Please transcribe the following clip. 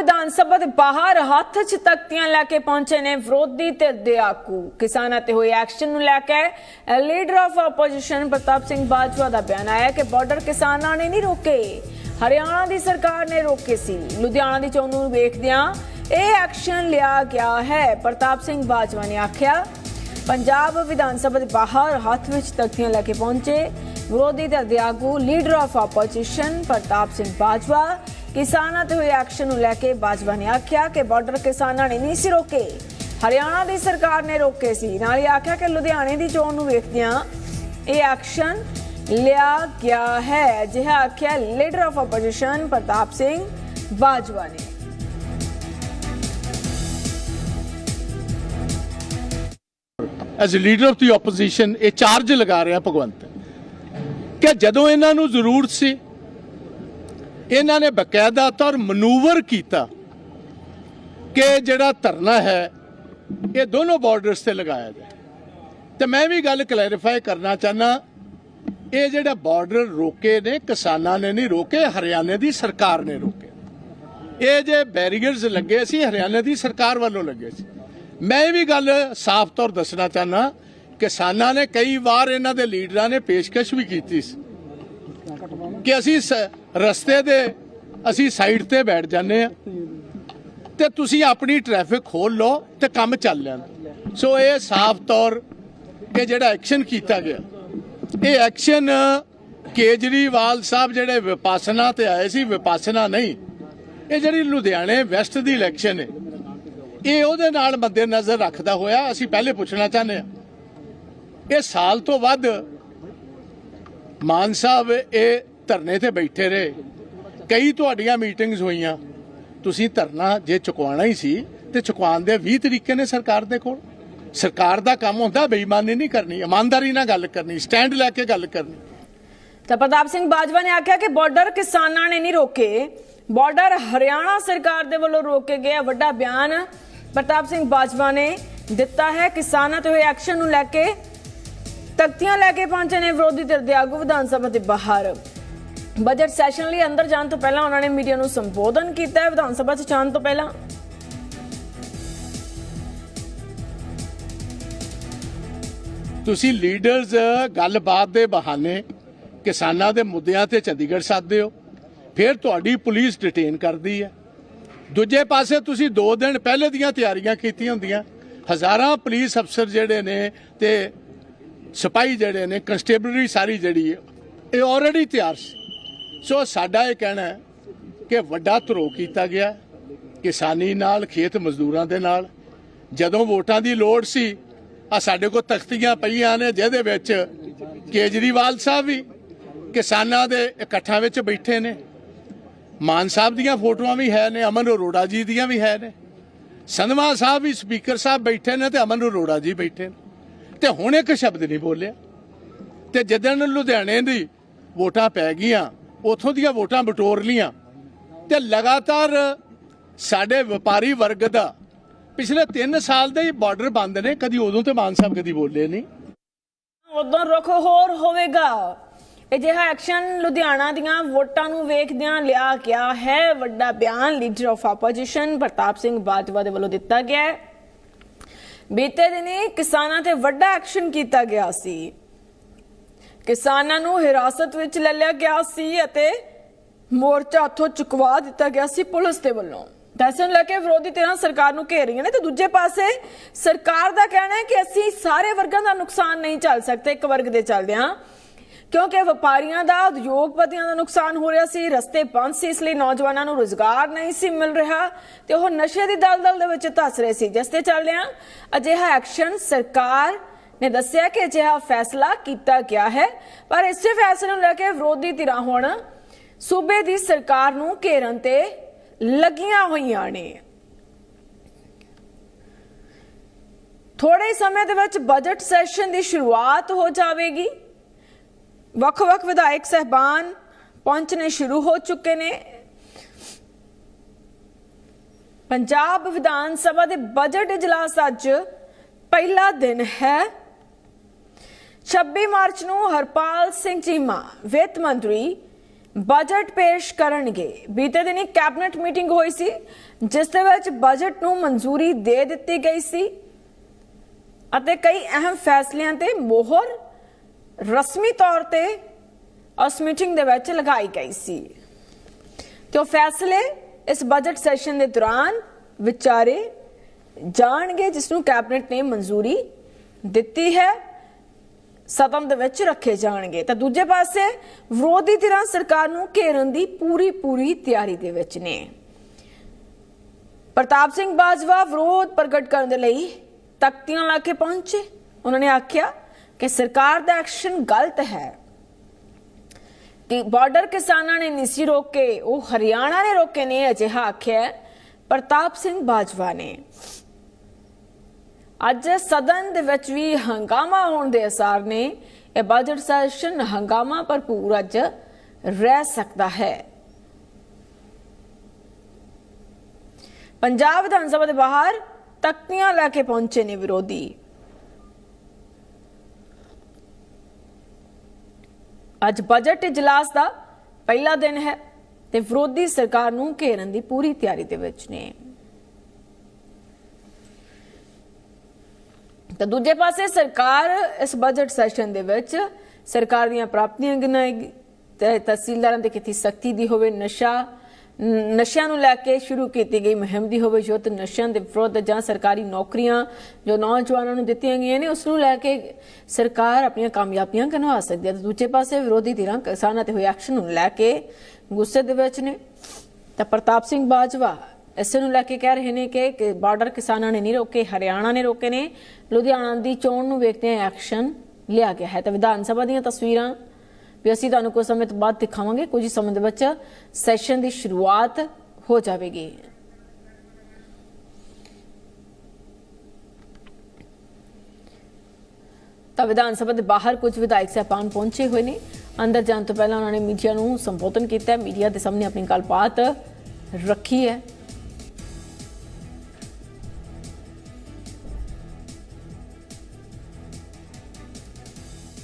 ਵਿਧਾਨ ਸਭਾ ਦੇ ਬਾਹਰ ਹੱਥ 'ਚ ਤਖਤੀਆਂ ਲੈ ਕੇ ਪਹੁੰਚੇ ਨੇ ਵਿਰੋਧੀ ਧਿਰ ਦੇ ਕਿਸਾਨਾਂ ਤੇ ਹੋਏ ਐਕਸ਼ਨ ਨੂੰ ਲੈ ਕੇ leader of opposition Pratap Singh Bajwa ਦਾ ਬਿਆਨ ਆਇਆ ਕਿ ਬਾਰਡਰ ਕਿਸਾਨਾਂ ਨੇ ਨਹੀਂ ਰੋਕੇ। ਹਰਿਆਣਾ ਦੀ ਸਰਕਾਰ ਨੇ ਰੋਕੇ ਸੀ। ਲੁਧਿਆਣਾ ਦੀ ਚੋਣ ਨੂੰ ਵੇਖਦਿਆਂ ਇਹ ਐਕਸ਼ਨ ਲਿਆ ਗਿਆ ਹੈ। ਪ੍ਰਤਾਪ ਸਿੰਘ ਬਾਜਵਾ ਨੇ ਆਖਿਆ, ਪੰਜਾਬ ਵਿਧਾਨ ਸਭਾ ਦੇ ਬਾਹਰ ਹੱਥ ਵਿੱਚ ਤਖਤੀਆਂ ਲੈ ਕੇ ਪਹੁੰਚੇ ਵਿਰੋਧੀ ਧਿਰ ਦੇ ਆਗੂ, leader of opposition Pratap Singh Bajwa. ਕਿਸਾਨਾਂ ਤੇ ਹੋਏ ਐਕਸ਼ਨ ਨੂੰ ਲੈ ਕੇ ਬਾਜਵਾ ਨੇ ਆਖਿਆ ਕਿ ਬਾਰਡਰ ਕਿਸਾਨਾਂ ਨੇ ਨਹੀਂ ਸੀ ਰੋਕੇ। ਹਰਿਆਣਾ ਦੀ ਸਰਕਾਰ ਨੇ ਰੋਕੇ ਸੀ। ਨਾਲ ਹੀ ਆਖਿਆ ਕਿ ਲੁਧਿਆਣੇ ਦੀ ਚੋਣ ਨੂੰ ਵੇਖਦਿਆਂ ਇਹ ਐਕਸ਼ਨ ਲਿਆ ਗਿਆ ਹੈ। ਅਜਿਹਾ ਆਖਿਆ leader of opposition Pratap Singh Bajwa ਨੇ। ਐਜ਼ ਅ ਲੀਡਰ ਆਫ ਦੀ ਆਪੋਜੀਸ਼ਨ ਇਹ ਚਾਰਜ ਲਗਾ ਰਿਹਾ ਭਗਵੰਤ। ਕਿ ਜਦੋਂ ਇਹਨਾਂ ਨੂੰ ਜ਼ਰੂਰਤ ਸੀ ਇਹਨਾਂ ਨੇ ਬਕਾਇਦਾ ਤੌਰ ਮਨੂਵਰ ਕੀਤਾ ਕਿ ਜਿਹੜਾ ਧਰਨਾ ਹੈ, ਇਹ ਦੋਨੋਂ ਬਾਰਡਰਸ ਤੇ ਲਗਾਇਆ ਜਾਏ। ਤੇ ਮੈਂ ਵੀ ਗੱਲ ਕਲੈਰੀਫਾਈ ਕਰਨਾ ਚਾਹਨਾ ਇਹ ਜਿਹੜਾ ਬਾਰਡਰ ਰੋਕੇ ਨੇ, ਕਿਸਾਨਾਂ ਨੇ ਨਹੀਂ ਰੋਕੇ, ਹਰਿਆਣੇ ਦੀ ਸਰਕਾਰ ਨੇ ਰੋਕੇ। ਇਹ ਜੇ ਬੈਰੀਅਰਸ ਲੱਗੇ ਸੀ, ਹਰਿਆਣੇ ਦੀ ਸਰਕਾਰ ਵੱਲੋਂ ਲੱਗੇ ਸੀ। ਮੈਂ ਇਹ ਵੀ ਗੱਲ ਸਾਫ਼ ਤੌਰ ਦੱਸਣਾ ਚਾਹਨਾ ਕਿਸਾਨਾਂ ਨੇ ਕਈ ਵਾਰ ਇਹਨਾਂ ਦੇ ਲੀਡਰਾਂ ਨੇ ਪੇਸ਼ਕਸ਼ ਵੀ ਕੀਤੀ ਸੀ। ਕਿ ਅਸੀਂ ਸ- ਰਸਤੇ ਦੇ ਅਸੀਂ ਸਾਈਡ ਤੇ ਬੈਠ ਜਾਂਦੇ ਆ ਤੇ ਤੁਸੀਂ ਆਪਣੀ ਟ੍ਰੈਫਿਕ ਖੋਲ ਲਓ ਤੇ ਕੰਮ ਚੱਲ ਲੈਣ। ਸੋ ਇਹ ਸਾਫ਼ ਤੌਰ ਇਹ ਜਿਹੜਾ ਐਕਸ਼ਨ ਕੀਤਾ ਗਿਆ। ਇਹ ਐਕਸ਼ਨ ਕੇਜਰੀਵਾਲ ਸਾਹਿਬ ਜਿਹੜੇ ਵਿਪਾਸਨਾ ਤੇ ਆਏ ਸੀ, ਵਿਪਾਸਨਾ ਨਹੀਂ, ਇਹ ਜਿਹੜੀ ਲੁਧਿਆਣੇ ਵੈਸਟ ਦੀ ਇਲੈਕਸ਼ਨ ਹੈ, ਇਹ ਉਹਦੇ ਨਾਲ ਮੱਦੇ ਨਜ਼ਰ ਰੱਖਦਾ ਹੋਇਆ ਅਸੀਂ ਪਹਿਲੇ ਪੁੱਛਣਾ ਚਾਹੁੰਦੇ ਹਾਂ। ਇਹ ਸਾਲ ਤੋਂ ਵੱਧ ਮਾਨ ਸਾਹਿਬ, ਇਹ ਧਰਨੇ ਤੇ ਬੈਠੇ ਰਹੇ। ਕਈ ਤੁਹਾਡੀਆਂ ਮੀਟਿੰਗਸ ਹੋਈਆਂ। ਤੁਸੀਂ ਧਰਨਾ ਜੇ ਚੁਕਵਾਉਣਾ ਹੀ ਸੀ, ਤੇ ਚੁਕਵਾਉਣ ਦੇ 20 ਤਰੀਕੇ ਨੇ ਸਰਕਾਰ ਦੇ ਕੋਲ। ਸਰਕਾਰ ਦਾ ਕੰਮ ਹੁੰਦਾ, ਬੇਈਮਾਨੀ ਨਹੀਂ ਕਰਨੀ, ਇਮਾਨਦਾਰੀ ਨਾਲ ਗੱਲ ਕਰਨੀ, ਸਟੈਂਡ ਲੈ ਕੇ ਗੱਲ ਕਰਨੀ। ਤਾਂ ਪ੍ਰਤਾਪ ਸਿੰਘ ਬਾਜਵਾ ਨੇ ਆਖਿਆ ਕਿ ਬਾਰਡਰ ਕਿਸਾਨਾਂ ਨੇ ਨਹੀਂ ਰੋਕੇ। ਬਾਰਡਰ ਹਰਿਆਣਾ ਸਰਕਾਰ ਦੇ ਵੱਲੋਂ ਰੋਕੇ ਗਿਆ ਵੱਡਾ ਬਿਆਨ ਪ੍ਰਤਾਪ ਸਿੰਘ ਬਾਜਵਾ ਨੇ ਦਿੱਤਾ ਹੈ। ਕਿਸਾਨਾਂ ਤੇ ਹੋਏ ਐਕਸ਼ਨ ਨੂੰ ਲੈ ਕੇ ਤਖਤੀਆਂ ਲੈ ਕੇ ਪਹੁੰਚੇ ਨੇ ਵਿਰੋਧੀ ਧਿਰ ਦੇ ਆਗੂ ਵਿਧਾਨ ਸਭਾ ਦੇ ਬਾਹਰ। ਬਜਟ ਸੈਸ਼ਨ ਲਈ ਅੰਦਰ ਜਾਣ ਤੋਂ ਪਹਿਲਾਂ ਉਹਨਾਂ ਨੇ ਮੀਡੀਆ ਨੂੰ ਸੰਬੋਧਨ ਕੀਤਾ ਹੈ। ਵਿਧਾਨ ਸਭਾ 'ਚ ਜਾਣ ਤੋਂ ਪਹਿਲਾਂ ਤੁਸੀਂ ਲੀਡਰਸ, ਗੱਲਬਾਤ ਦੇ ਬਹਾਨੇ ਕਿਸਾਨਾਂ ਦੇ ਮੁੱਦਿਆਂ ਤੇ ਚੰਡੀਗੜ੍ਹ ਸੱਦਦੇ ਹੋ। ਫਿਰ ਤੁਹਾਡੀ ਪੁਲਿਸ ਡਿਟੇਨ ਕਰਦੀ ਹੈ। ਦੂਜੇ ਪਾਸੇ ਤੁਸੀਂ 2 ਦਿਨ ਪਹਿਲੇ ਦੀਆਂ ਤਿਆਰੀਆਂ ਕੀਤੀਆਂ ਹੁੰਦੀਆਂ। ਹਜ਼ਾਰਾਂ ਪੁਲਿਸ ਅਫਸਰ ਜਿਹੜੇ ਨੇ ਤੇ ਸਿਪਾਹੀ ਜਿਹੜੇ ਨੇ ਕਨਸਟੇਬਲਰੀ ਸਾਰੀ ਜਿਹੜੀ ਹੈ, ਇਹ ਆਲਰੇਡੀ ਤਿਆਰ ਸੀ। ਸੋ ਸਾਡਾ ਇਹ ਕਹਿਣਾ ਹੈ ਕਿ ਵੱਡਾ ਧਰੋ ਕੀਤਾ ਗਿਆ ਕਿਸਾਨੀ ਨਾਲ, ਖੇਤ ਮਜ਼ਦੂਰਾਂ ਦੇ ਨਾਲ। ਜਦੋਂ ਵੋਟਾਂ ਦੀ ਲੋੜ ਸੀ ਆ ਸਾਡੇ ਕੋਲ ਤਖਤੀਆਂ ਪਈਆਂ ਨੇ, ਜਿਹਦੇ ਵਿੱਚ ਕੇਜਰੀਵਾਲ ਸਾਹਿਬ ਵੀ ਕਿਸਾਨਾਂ ਦੇ ਇਕੱਠਾਂ ਵਿੱਚ ਬੈਠੇ ਨੇ। ਮਾਨ ਸਾਹਿਬ ਦੀਆਂ ਫੋਟੋਆਂ ਵੀ ਹੈ ਨੇ, ਅਮਨ ਅਰੋੜਾ ਜੀ ਦੀਆਂ ਵੀ ਹੈ ਨੇ। ਸੰਧਵਾ ਸਾਹਿਬ ਵੀ ਸਪੀਕਰ ਸਾਹਿਬ ਬੈਠੇ ਨੇ ਤੇ ਅਮਨ ਅਰੋੜਾ ਜੀ ਬੈਠੇ ਨੇ। ਤੇ ਹੁਣ ਇੱਕ ਸ਼ਬਦ ਨਹੀਂ ਬੋਲਿਆ। ਤੇ ਜਦੋਂ ਲੁਧਿਆਣੇ ਦੀ ਵੋਟਾਂ ਪੈ ਗਈਆਂ ਉਥੋਂ ਦੀਆਂ ਵੋਟਾਂ ਬਟੋਰ ਲੀਆਂ ਤੇ ਲਗਾਤਾਰ ਸਾਡੇ ਵਪਾਰੀ ਵਰਗ ਦਾ ਪਿਛਲੇ 3 ਸਾਲ ਦੇ ਬਾਰਡਰ ਬੰਦ ਨੇ, ਕਦੀ ਉਦੋਂ ਤੇ ਮਾਨ ਸਾਹਿਬ ਕਦੀ ਬੋਲੇ ਨਹੀਂ। ਉਦੋਂ ਰੁਖ ਹੋਰ ਹੋਵੇਗਾ। ਅਜਿਹਾ ਐਕਸ਼ਨ ਲੁਧਿਆਣਾ ਦੀਆਂ ਵੋਟਾਂ ਨੂੰ ਵੇਖਦਿਆਂ ਲਿਆ ਗਿਆ ਹੈ ਵੱਡਾ ਬਿਆਨ। Leader of opposition Pratap Singh Bajwa ਦੇ ਵੱਲੋਂ ਦਿੱਤਾ ਗਿਆ ਹੈ। ਬੀਤੇ ਦਿਨੀ ਕਿਸਾਨਾਂ ਤੇ ਵੱਡਾ ਐਕਸ਼ਨ ਕੀਤਾ ਗਿਆ ਸੀ। ਕਿਸਾਨਾਂ ਨੂੰ ਹਿਰਾਸਤ ਵਿੱਚ ਲੈ ਲਿਆ ਗਿਆ ਸੀ ਅਤੇ ਮੋਰਚਾ ਹੱਥੋਂ ਚੁਕਵਾ ਦਿੱਤਾ ਗਿਆ ਸੀ ਪੁਲਿਸ ਦੇ ਵੱਲੋਂ। ਦਸਨ ਲੈ ਕੇ ਵਿਰੋਧੀ ਧਿਰਾਂ ਸਰਕਾਰ ਨੂੰ ਘੇਰ ਰਹੀਆਂ ਨੇ ਤੇ ਦੂਜੇ ਪਾਸੇ ਸਰਕਾਰ ਦਾ ਕਹਿਣਾ ਹੈ ਕਿ ਅਸੀਂ ਸਾਰੇ ਵਰਗਾਂ ਦਾ ਨੁਕਸਾਨ ਨਹੀਂ ਚੱਲ ਸਕਦੇ, ਇੱਕ ਵਰਗ ਦੇ ਚੱਲਦਿਆਂ। ਕਿਉਂਕਿ ਵਪਾਰੀਆਂ ਦਾ, ਉਦਯੋਗਪਤੀਆਂ ਦਾ ਨੁਕਸਾਨ ਹੋ ਰਿਹਾ ਸੀ, ਰਸਤੇ ਬੰਦ ਸੀ, ਇਸ ਲਈ ਨੌਜਵਾਨਾਂ ਨੂੰ ਰੋਜ਼ਗਾਰ ਨਹੀਂ ਸੀ ਮਿਲ ਰਿਹਾ ਤੇ ਉਹ ਨਸ਼ੇ ਦੀ ਦਲਦਲ ਦੇ ਵਿੱਚ ਧਸ ਰਹੇ ਸੀ। ਜਿਸ ਤੇ ਚੱਲਦਿਆਂ ਅਜਿਹਾ ਐਕਸ਼ਨ ਸਰਕਾਰ ਨੇ ਦੱਸਿਆ ਕਿ ਅਜਿਹਾ ਫੈਸਲਾ ਕੀਤਾ ਗਿਆ ਹੈ, ਪਰ ਇਸੇ ਫੈਸਲੇ ਨੂੰ ਲੈ ਕੇ ਵਿਰੋਧੀ ਧਿਰਾਂ ਹੁਣ ਸੂਬੇ ਦੀ ਸਰਕਾਰ ਨੂੰ ਘੇਰਨ ਤੇ ਲੱਗੀਆਂ ਹੋਈਆਂ ਨੇ। ਥੋੜੇ ਸਮੇਂ ਦੇ ਵਿੱਚ ਬਜਟ ਸੈਸ਼ਨ ਦੀ ਸ਼ੁਰੂਆਤ ਹੋ ਜਾਵੇਗੀ। ਵੱਖ-ਵੱਖ ਵਿਧਾਇਕ ਸਹਿਬਾਨ ਪਹੁੰਚਣੇ ਸ਼ੁਰੂ ਹੋ ਚੁੱਕੇ ਨੇ। ਪੰਜਾਬ ਵਿਧਾਨ ਸਭਾ ਦੇ ਬਜਟ ਇਜਲਾਸ ਅੱਜ ਪਹਿਲਾ ਦਿਨ ਹੈ। 26 ਮਾਰਚ ਨੂੰ ਹਰਪਾਲ ਸਿੰਘ ਚੀਮਾ ਵਿੱਤ ਮੰਤਰੀ ਬਜਟ ਪੇਸ਼ ਕਰਨਗੇ। ਬੀਤੇ ਦਿਨੀ ਕੈਬਨਿਟ ਮੀਟਿੰਗ ਹੋਈ ਸੀ, ਜਿਸ ਦੇ ਵਿੱਚ ਬਜਟ ਨੂੰ ਮਨਜ਼ੂਰੀ ਦੇ ਦਿੱਤੀ ਗਈ ਸੀ ਅਤੇ ਕਈ ਅਹਿਮ ਫੈਸਲਿਆਂ ਤੇ ਮੋਹਰ ਰਸਮੀ ਤੌਰ ਤੇ ਉਸ ਮੀਟਿੰਗ ਦੇ ਵਿੱਚ ਲਗਾਈ ਗਈ ਸੀ। ਤੇ ਉਹ ਫੈਸਲੇ ਇਸ ਬਜਟ ਸੈਸ਼ਨ ਦੇ ਦੌਰਾਨ ਵਿਚਾਰੇ ਜਾਣਗੇ, ਜਿਸ ਨੂੰ ਕੈਬਨਿਟ ਨੇ ਮਨਜ਼ੂਰੀ ਦਿੱਤੀ ਹੈ। ਸਦਨ ਦੇ ਵਿੱਚ ਰੱਖੇ ਜਾਣਗੇ। ਤਾਂ ਦੂਜੇ ਪਾਸੇ ਵਿਰੋਧੀ ਧਿਰਾਂ ਸਰਕਾਰ ਨੂੰ ਘੇਰਨ ਦੀ ਪੂਰੀ ਪੂਰੀ ਤਿਆਰੀ ਦੇ ਵਿੱਚ ਨੇ। ਪ੍ਰਤਾਪ ਸਿੰਘ ਬਾਜਵਾ ਵਿਰੋਧ ਪ੍ਰਗਟ ਕਰਨ ਦੇ ਲਈ ਤਖਤੀਆਂ ਲਾ ਕੇ ਪਹੁੰਚੇ। ਉਹਨਾਂ ਨੇ ਆਖਿਆ ਕਿ ਸਰਕਾਰ ਦਾ ਐਕਸ਼ਨ ਗਲਤ ਹੈ। ਕਿ ਬਾਰਡਰ ਕਿਸਾਨਾਂ ਨੇ ਨਹੀਂ ਸੀ ਰੋਕੇ, ਉਹ ਹਰਿਆਣਾ ਨੇ ਰੋਕੇ ਨੇ, ਅਜਿਹਾ ਆਖਿਆ ਪ੍ਰਤਾਪ ਸਿੰਘ ਬਾਜਵਾ ਨੇ। ਅੱਜ ਸਦਨ ਦੇ ਵਿੱਚ ਵੀ ਹੰਗਾਮਾ ਹੋਣ ਦੇ ਅਸਾਰ ਨੇ। ਇਹ ਬਜਟ ਸੈਸ਼ਨ ਹੰਗਾਮਾ ਭਰਪੂਰ ਅੱਜ ਰਹਿ ਸਕਦਾ ਹੈ। ਪੰਜਾਬ ਵਿਧਾਨ ਸਭਾ ਦੇ ਬਾਹਰ ਤਖਤੀਆਂ ਲੈ ਕੇ ਪਹੁੰਚੇ ਨੇ ਵਿਰੋਧੀ। ਅੱਜ ਬਜਟ ਇਜਲਾਸ ਦਾ ਪਹਿਲਾ ਦਿਨ ਹੈ ਤੇ ਵਿਰੋਧੀ ਸਰਕਾਰ ਨੂੰ ਘੇਰਨ ਦੀ ਪੂਰੀ ਤਿਆਰੀ ਦੇ ਵਿੱਚ ਨੇ। ਤਾਂ ਦੂਜੇ ਪਾਸੇ ਸਰਕਾਰ ਇਸ ਬਜਟ ਸੈਸ਼ਨ ਦੇ ਵਿੱਚ ਸਰਕਾਰ ਦੀਆਂ ਪ੍ਰਾਪਤੀਆਂ ਗਿਣਾਏਗੀ, ਤੇ ਤਹਿਸੀਲਦਾਰਾਂ ਦੇ ਕੀਤੀ ਸਖਤੀ ਦੀ ਹੋਵੇ, ਨਸ਼ਾ ਨਸ਼ਿਆਂ ਨੂੰ ਲੈ ਕੇ ਸ਼ੁਰੂ ਕੀਤੀ ਗਈ ਮੁਹਿੰਮ ਦੀ ਹੋਵੇ ਯੁੱਧ ਨਸ਼ਿਆਂ ਦੇ ਵਿਰੁੱਧ ਜਾਂ ਸਰਕਾਰੀ ਨੌਕਰੀਆਂ ਜੋ ਨੌਜਵਾਨਾਂ ਨੂੰ ਦਿੱਤੀਆਂ ਗਈਆਂ ਨੇ, ਉਸ ਨੂੰ ਲੈ ਕੇ ਸਰਕਾਰ ਆਪਣੀਆਂ ਕਾਮਯਾਬੀਆਂ ਗਿਣਵਾ ਸਕਦੀ ਹੈ। ਤੇ ਦੂਜੇ ਪਾਸੇ ਵਿਰੋਧੀ ਧਿਰਾਂ ਕਿਸਾਨਾਂ ਤੇ ਹੋਏ ਐਕਸ਼ਨ ਨੂੰ ਲੈ ਕੇ ਗੁੱਸੇ ਦੇ ਵਿੱਚ ਨੇ। ਤਾਂ ਪ੍ਰਤਾਪ ਸਿੰਘ ਬਾਜਵਾ ਇਸੇ ਨੂੰ ਲੈ ਕੇ ਕਹਿ ਰਹੇ ਨੇ ਕਿ ਬਾਰਡਰ ਕਿਸਾਨਾਂ ਨੇ ਨਹੀਂ ਰੋਕੇ, ਹਰਿਆਣਾ ਨੇ ਰੋਕੇ ਨੇ। ਲੁਧਿਆਣਾ ਦੀ ਚੋਣ ਨੂੰ ਵੇਖਦੇ ਆ ਐਕਸ਼ਨ ਲਿਆ ਗਿਆ ਹੈ। ਤਾਂ ਵਿਧਾਨ ਸਭਾ ਦੀਆਂ ਤਸਵੀਰਾਂ ਵੀ ਅਸੀਂ ਤੁਹਾਨੂੰ ਕੁਝ ਸਮੇਂ ਤੋਂ ਬਾਅਦ ਦਿਖਾਵਾਂਗੇ। ਕੁਝ ਸਮੇਂ ਦੇ ਵਿੱਚ ਸੈਸ਼ਨ ਦੀ ਸ਼ੁਰੂਆਤ ਹੋ ਜਾਵੇਗੀ। ਤਾਂ ਵਿਧਾਨ ਸਭਾ ਦੇ ਬਾਹਰ ਕੁਝ ਵਿਧਾਇਕ ਸਹਿਬਾਨ ਪਹੁੰਚੇ ਹੋਏ ਨੇ। ਅੰਦਰ ਜਾਣ ਤੋਂ ਪਹਿਲਾਂ ਉਹਨਾਂ ਨੇ ਮੀਡੀਆ ਨੂੰ ਸੰਬੋਧਨ ਕੀਤਾ ਮੀਡੀਆ ਦੇ ਸਾਹਮਣੇ ਆਪਣੀ ਗੱਲਬਾਤ ਰੱਖੀ ਹੈ।